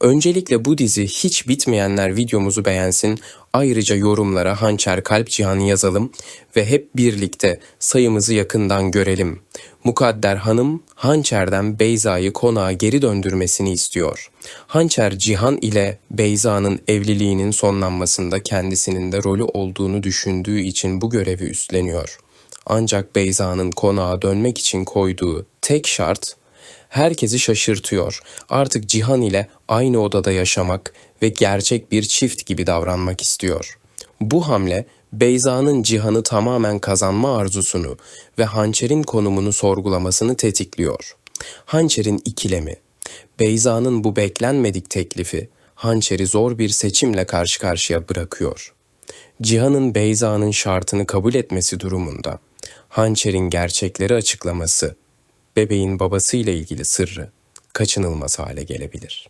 Öncelikle bu dizi hiç bitmeyenler videomuzu beğensin. Ayrıca yorumlara Hançer Kalp Cihan'ı yazalım ve hep birlikte sayımızı yakından görelim. Mukadder Hanım Hançer'den Beyza'yı konağa geri döndürmesini istiyor. Hançer Cihan ile Beyza'nın evliliğinin sonlanmasında kendisinin de rolü olduğunu düşündüğü için bu görevi üstleniyor. Ancak Beyza'nın konağa dönmek için koyduğu tek şart herkesi şaşırtıyor. Artık Cihan ile aynı odada yaşamak ve gerçek bir çift gibi davranmak istiyor. Bu hamle Beyza'nın Cihan'ı tamamen kazanma arzusunu ve Hançer'in konumunu sorgulamasını tetikliyor. Hançer'in ikilemi, Beyza'nın bu beklenmedik teklifi Hançer'i zor bir seçimle karşı karşıya bırakıyor. Cihan'ın Beyza'nın şartını kabul etmesi durumunda Hançer'in gerçekleri açıklaması bebeğin babasıyla ilgili sırrı kaçınılmaz hale gelebilir.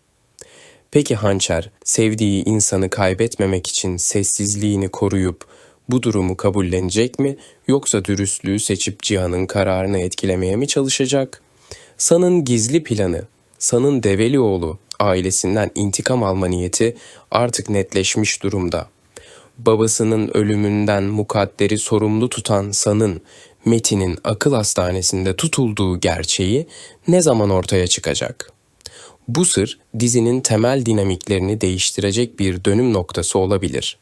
Peki Hançer sevdiği insanı kaybetmemek için sessizliğini koruyup bu durumu kabullenecek mi yoksa dürüstlüğü seçip Cihan'ın kararını etkilemeye mi çalışacak? San'ın gizli planı, San'ın Develioğlu ailesinden intikam alma niyeti artık netleşmiş durumda babasının ölümünden mukadderi sorumlu tutan San'ın Metin'in akıl hastanesinde tutulduğu gerçeği ne zaman ortaya çıkacak? Bu sır dizinin temel dinamiklerini değiştirecek bir dönüm noktası olabilir.